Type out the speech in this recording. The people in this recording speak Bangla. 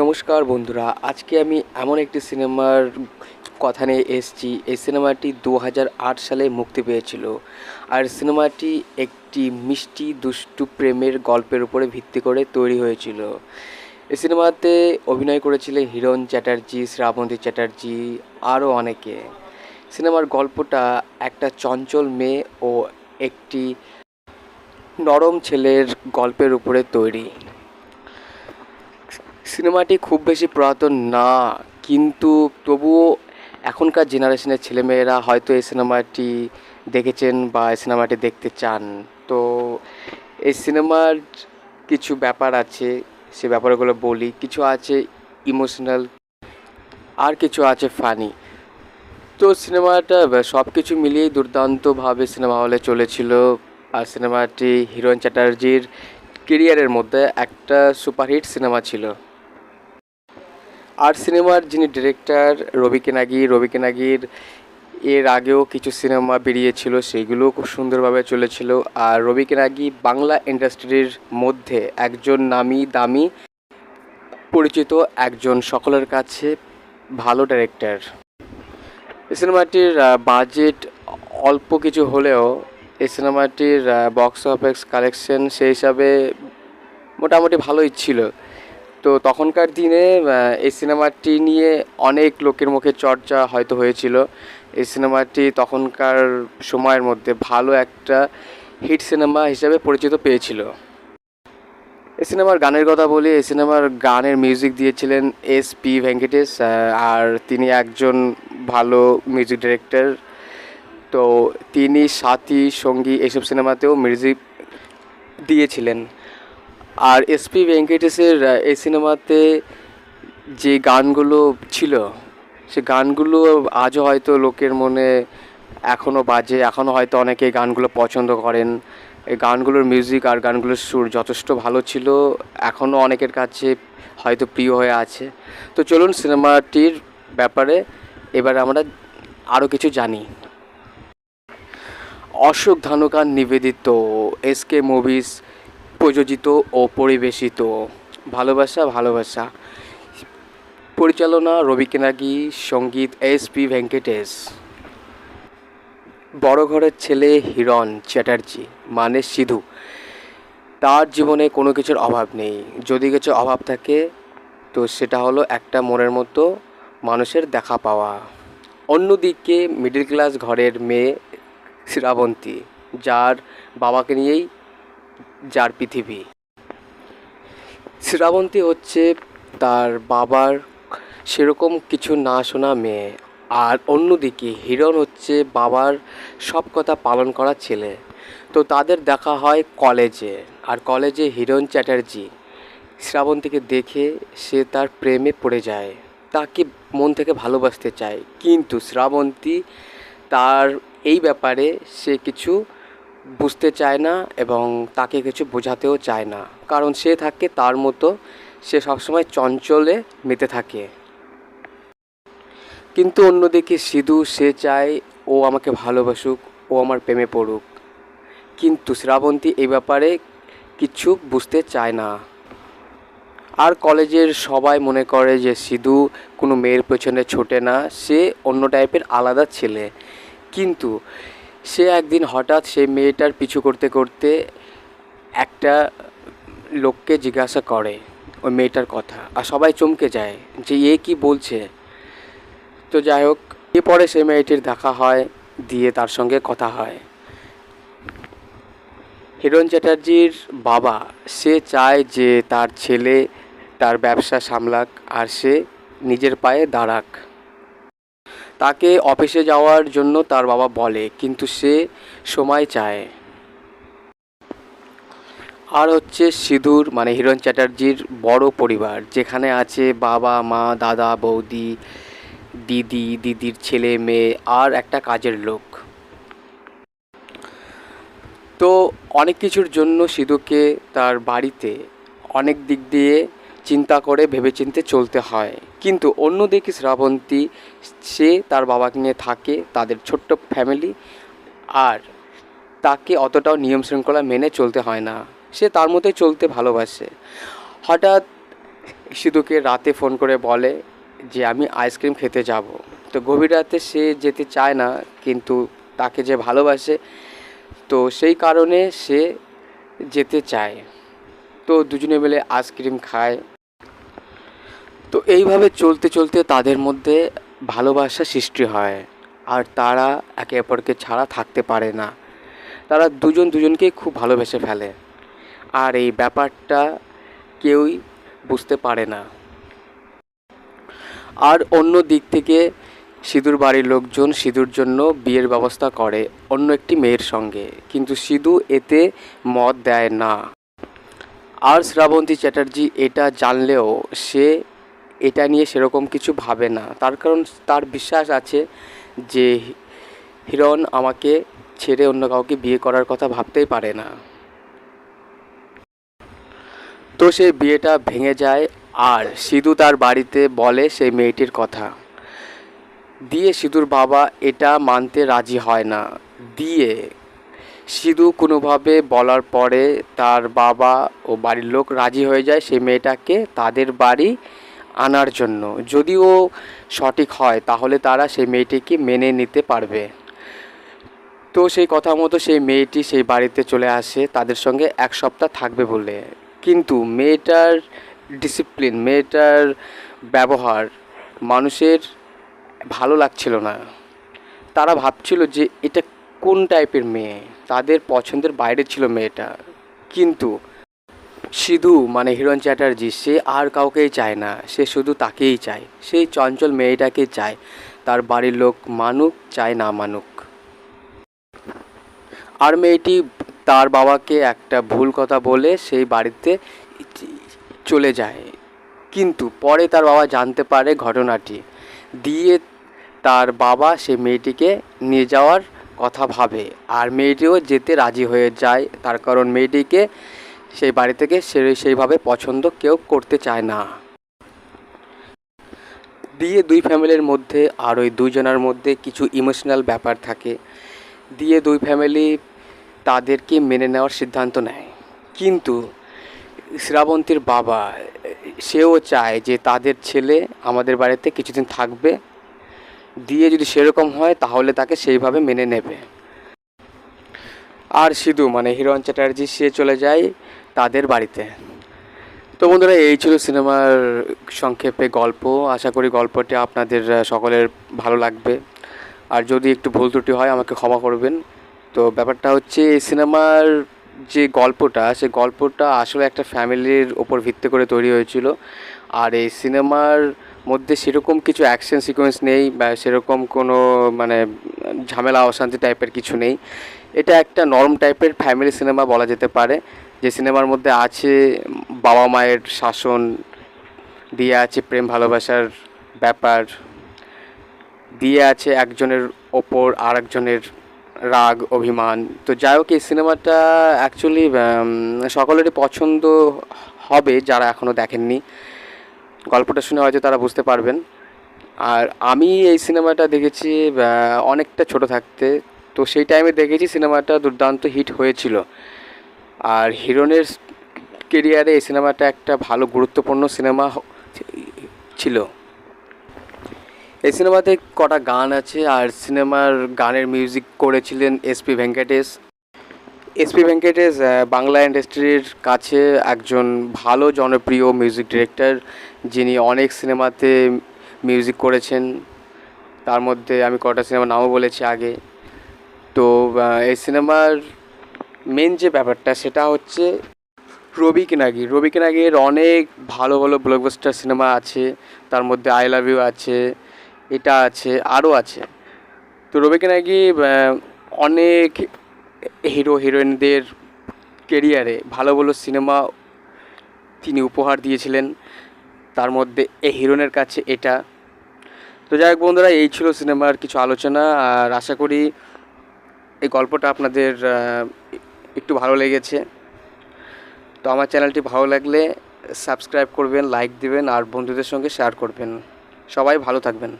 নমস্কার বন্ধুরা, আজকে আমি এমন একটি সিনেমার কথা নিয়ে এসেছি। এই সিনেমাটি দু হাজার আট সালে মুক্তি পেয়েছিল। আর সিনেমাটি একটি মিষ্টি, দুষ্টু প্রেমের গল্পের উপরে ভিত্তি করে তৈরি হয়েছিল। এই সিনেমাতে অভিনয় করেছিলেন হিরণ চ্যাটার্জি, শ্রাবন্তী চ্যাটার্জি, আরও অনেকে। সিনেমার গল্পটা একটা চঞ্চল মেয়ে ও একটি নরম ছেলের গল্পের উপরে তৈরি। সিনেমাটি খুব বেশি পুরাতন না, কিন্তু তবুও এখনকার জেনারেশনের ছেলেমেয়েরা হয়তো এই সিনেমাটি দেখেছেন বা এই সিনেমাটি দেখতে চান। তো এই সিনেমার কিছু ব্যাপার আছে, সে ব্যাপারগুলো বলি। কিছু আছে ইমোশনাল, আর কিছু আছে ফানি। তো সিনেমাটা সব কিছু মিলিয়েই দুর্দান্তভাবে সিনেমা হলে চলেছিল। আর সিনেমাটি হিরোইন চ্যাটার্জির কেরিয়ারের মধ্যে একটা সুপারহিট সিনেমা ছিল। আর সিনেমার যিনি ডিরেক্টর, রবি কেনাগি, রবি কেনাগির এর আগেও কিছু সিনেমা বেরিয়েছিল, সেইগুলোও খুব সুন্দরভাবে চলেছিল। আর রবি কেনাগি বাংলা ইন্ডাস্ট্রির মধ্যে একজন নামি দামি পরিচিত একজন সকলের কাছে ভালো ডাইরেক্টর এই সিনেমাটির বাজেট অল্প কিছু হলেও এই সিনেমাটির বক্স অফিস কালেকশন সেই হিসাবে মোটামুটি ভালোই ছিল। তো তখনকার দিনে এই সিনেমাটি নিয়ে অনেক লোকের মুখে চর্চা হয়তো হয়েছিল। এই সিনেমাটি তখনকার সময়ের মধ্যে ভালো একটা হিট সিনেমা হিসেবে পরিচিত পেয়েছিল। এই সিনেমার গানের কথা বলি, এই সিনেমার গানের মিউজিক দিয়েছিলেন এস পি ভেঙ্কটেশ আর তিনি একজন ভালো মিউজিক ডিরেক্টর। তো তিনি সাথী সঙ্গী এইসব সিনেমাতেও মিউজিক দিয়েছিলেন। আর এসপি ভেঙ্কটেশের এই সিনেমাতে যে গানগুলো ছিল, সে গানগুলো আজও হয়তো লোকের মনে এখনও বাজে। এখনও হয়তো অনেকে গানগুলো পছন্দ করেন। এই গানগুলোর মিউজিক আর গানগুলোর সুর যথেষ্ট ভালো ছিল। এখনও অনেকের কাছে হয়তো প্রিয় হয়ে আছে। তো চলুন সিনেমাটির ব্যাপারে এবার আমরা আরও কিছু জানি। অশোক ধানুকার নিবেদিত এসকে মুভিজ প্রযোজিত ও পরিবেশিত। ভালোবাসা ভালোবাসা। পরিচালনা রবি কেনাগি, সংগীত এস পি ভেঙ্কটেশ। বড় ঘরের ছেলে হিরণ চ্যাটার্জি মানে সিধু। তার জীবনে কোনো কিছুর অভাব নেই। যদি কিছু অভাব থাকে, তো সেটা হলো একটা মনের মতো মানুষের দেখা পাওয়া। অন্যদিকে মিডল ক্লাস ঘরের মেয়ে শ্রাবন্তী, যার বাবাকে নিয়েই যার পৃথিবী। শ্রাবন্তী হচ্ছে তার বাবার সেরকম কিছু না শোনা মেয়ে। আর অন্যদিকে হিরণ হচ্ছে বাবার সব কথা পালন করা ছেলে। তো তাদের দেখা হয় কলেজে। আর কলেজে হিরণ চ্যাটার্জি। শ্রাবন্তীকে দেখে সে তার প্রেমে পড়ে যায়। তাকে মন থেকে ভালোবাসতে চায়। কিন্তু শ্রাবন্তী তার এই ব্যাপারে সে কিছু বুঝতে চায় না এবং তাকে কিছু বোঝাতেও চায় না। কারণ সে থাকে তার মতো, সে সবসময় চঞ্চলে মেতে থাকে। কিন্তু অন্যদিকে সিধু সে চায়, ও আমাকে ভালোবাসুক, ও আমার প্রেমে পড়ুক। কিন্তু শ্রাবন্তী এই ব্যাপারে কিছু বুঝতে চায় না। আর কলেজের সবাই মনে করে যে সিধু কোনো মেয়ের পেছনে ছোটে না, সে অন্য টাইপের আলাদা ছেলে। কিন্তু সে একদিন হঠাৎ সেই মেয়েটার পিছু করতে করতে একটা লোককে জিজ্ঞাসা করে ওই মেয়েটার কথা আর সবাই চমকে যায় যে এ কি বলছে। তো যাই হোক, এরপরে সেই মেয়েটির দেখা হয়, দিয়ে তার সঙ্গে কথা হয়। হিরণ চ্যাটার্জির বাবা, সে চায় যে তার ছেলে তার ব্যবসা সামলাক আর সে নিজের পায়ে দাঁড়াক। তাকে অফিসে যাওয়ার জন্য তার বাবা বলে, কিন্তু সে সময় চায়। আর হচ্ছে সিঁদুর মানে হিরণ চ্যাটার্জির বড় পরিবার, যেখানে আছে বাবা, মা, দাদা, বৌদি, দিদি, দিদির ছেলে, মেয়ে, আর একটা কাজের লোক। তো অনেক কিছুর জন্য সিধুকে তার বাড়িতে অনেক দিক দিয়ে চিন্তা করে ভেবেচিন্তে চলতে হয়। কিন্তু অন্যদিকে শ্রাবন্তী, সে তার বাবাকে নিয়ে থাকে, তাদের ছোট্ট ফ্যামিলি আর তাকে অতটাও নিয়ম শৃঙ্খলা মেনে চলতে হয় না। সে তার মতোই চলতে ভালোবাসে। হঠাৎ সিধুকে রাতে ফোন করে বলে যে, আমি আইসক্রিম খেতে যাব। তো গভীর রাতে সে যেতে চায় না, কিন্তু তাকে যে ভালোবাসে, তো সেই কারণে সে যেতে চায়। তো দুজনে মিলে আইসক্রিম খায়। তো এইভাবে চলতে চলতে তাদের মধ্যে ভালোবাসা সৃষ্টি হয়। আর তারা একে অপরকে ছাড়া থাকতে পারে না। তারা দুজন দুজনকেই খুব ভালোবেসে ফেলে। আর এই ব্যাপারটা কেউই বুঝতে পারে না। আর অন্য দিক থেকে সিঁদুর বাড়ির লোকজন সিঁদুর জন্য বিয়ের ব্যবস্থা করে অন্য একটি মেয়ের সঙ্গে। কিন্তু সিধু এতে মত দেয় না। আর শ্রাবন্তী চ্যাটার্জি এটা জানলেও সে এটা নিয়ে সেরকম কিছু ভাবে না। তার কারণ তার বিশ্বাস আছে যে হিরণ আমাকে ছেড়ে অন্য কাউকে বিয়ে করার কথা ভাবতেই পারে না। তো সেই বিয়েটা ভেঙে যায় আর সিধু তার বাড়িতে বলে সেই মেয়েটির কথা। দিয়ে সিধুর বাবা এটা মানতে রাজি হয় না। দিয়ে সিধু কোনোভাবে বলার পরে তার বাবা ও বাড়ির লোক রাজি হয়ে যায় সেই মেয়েটাকে। তাদের বাড়ি আনার জন্য। যদিও সঠিক হয়, তাহলে তারা সেই মেয়েটিকে মেনে নিতে পারবে। তো সেই কথা মতো সেই মেয়েটি সেই বাড়িতে চলে আসে, তাদের সঙ্গে এক সপ্তাহ থাকবে বলে। কিন্তু মেয়েটার ডিসিপ্লিন মেয়েটার ব্যবহার মানুষের ভালো লাগছিল না। তারা ভাবছিল যে এটা কোন টাইপের মেয়ে? তাদের পছন্দের বাইরে ছিল মেয়েটা। কিন্তু সিধু মানে হিরণ চ্যাটার্জি, সে আর কাউকেই চায় না। সে শুধু তাকেই চায়। সেই চঞ্চল মেয়েটাকে চায়। তার বাড়ির লোক মানুক, চায় না মানুক। আর মেয়েটি তার বাবাকে একটা ভুল কথা বলে সেই বাড়িতে চলে যায়। কিন্তু পরে তার বাবা জানতে পারে ঘটনাটি। দিয়ে তার বাবা সে মেয়েটিকে নিয়ে যাওয়ার কথা ভাবে। আর মেয়েটিও যেতে রাজি হয়ে যায়। তার কারণ মেয়েটিকে সেই বাড়ি থেকে সে সেইভাবে পছন্দ কেউ করতে চায় না। দিয়ে দুই ফ্যামিলির মধ্যে আর ওই দুজনের মধ্যে কিছু ইমোশনাল ব্যাপার থাকে। দিয়ে দুই ফ্যামিলি তাদেরকে মেনে নেওয়ার সিদ্ধান্ত নেয়। কিন্তু শ্রাবন্তীর বাবা, সেও চায় যে তাদের ছেলে আমাদের বাড়িতে কিছুদিন থাকবে। দিয়ে যদি সেরকম হয়, তাহলে তাকে সেইভাবে মেনে নেবে। আর সিধু মানে হিরণ চ্যাটার্জি, সে চলে যায় তাদের বাড়িতে। তো বন্ধুরা, এই ছিল সিনেমার সংক্ষেপে গল্প। আশা করি গল্পটি আপনাদের সকলের ভালো লাগবে। আর যদি একটু ভুল ত্রুটি হয়, আমাকে ক্ষমা করবেন। তো ব্যাপারটা হচ্ছে, এই সিনেমার যে গল্পটা, সে গল্পটা আসলে একটা ফ্যামিলির ওপর ভিত্তি করে তৈরি হয়েছিল। আর এই সিনেমার মধ্যে সেরকম কিছু অ্যাকশন সিকোয়েন্স নেই, বা সেরকম কোনো মানে ঝামেলা, অশান্তি টাইপের কিছু নেই। এটা একটা নরম টাইপের ফ্যামিলি সিনেমা বলা যেতে পারে। যে সিনেমার মধ্যে আছে, বাবা মায়ের শাসন দিয়ে আছে প্রেম ভালোবাসার ব্যাপার, দিয়ে আছে একজনের ওপর আর একজনের রাগ, অভিমান। তো যাই হোক, এই সিনেমাটা অ্যাকচুয়ালি সকলেরই পছন্দ হবে যারা এখনও দেখেননি। গল্পটা শুনে হয়তো তারা বুঝতে পারবেন। আর আমি এই সিনেমাটা দেখেছি অনেকটা ছোট থাকতে। তো সেই টাইমে দেখেছি সিনেমাটা দুর্দান্ত হিট হয়েছিল। আর হিরোনের কেরিয়ারে এই সিনেমাটা একটা ভালো গুরুত্বপূর্ণ সিনেমা ছিল। এই সিনেমাতে কটা গান আছে আর সিনেমার গানের মিউজিক করেছিলেন S P Venkatesh. S P Venkatesh Bangla ইন্ডাস্ট্রির কাছে একজন ভালো জনপ্রিয় মিউজিক ডিরেক্টর, যিনি অনেক সিনেমাতে মিউজিক করেছেন। তার মধ্যে আমি কটা সিনেমার নামও বলেছি আগে। তো এই সিনেমার মেন যে ব্যাপারটা সেটা হচ্ছে রবি কিনাগি। রবি কিনাগির অনেক ভালো ভালো ব্লকবাস্টার সিনেমা আছে, তার মধ্যে আই লাভ ইউ আছে, এটা আছে আরও আছে। তো রবি কিনাগি অনেক হিরো হিরোইনদের কেরিয়ারে ভালো ভালো সিনেমা তিনি উপহার দিয়েছিলেন। তার মধ্যে এ হিরোনের কাছে এটা। তো যাই হোক বন্ধুরা, এই ছিল সিনেমার কিছু আলোচনা। আর আশা করি এই গল্পটা আপনাদের একটু ভালো লেগেছে। তো আমার চ্যানেলটি ভালো লাগলে সাবস্ক্রাইব করবেন, লাইক দিবেন আর বন্ধুদের সঙ্গে শেয়ার করবেন। সবাই ভালো থাকবেন।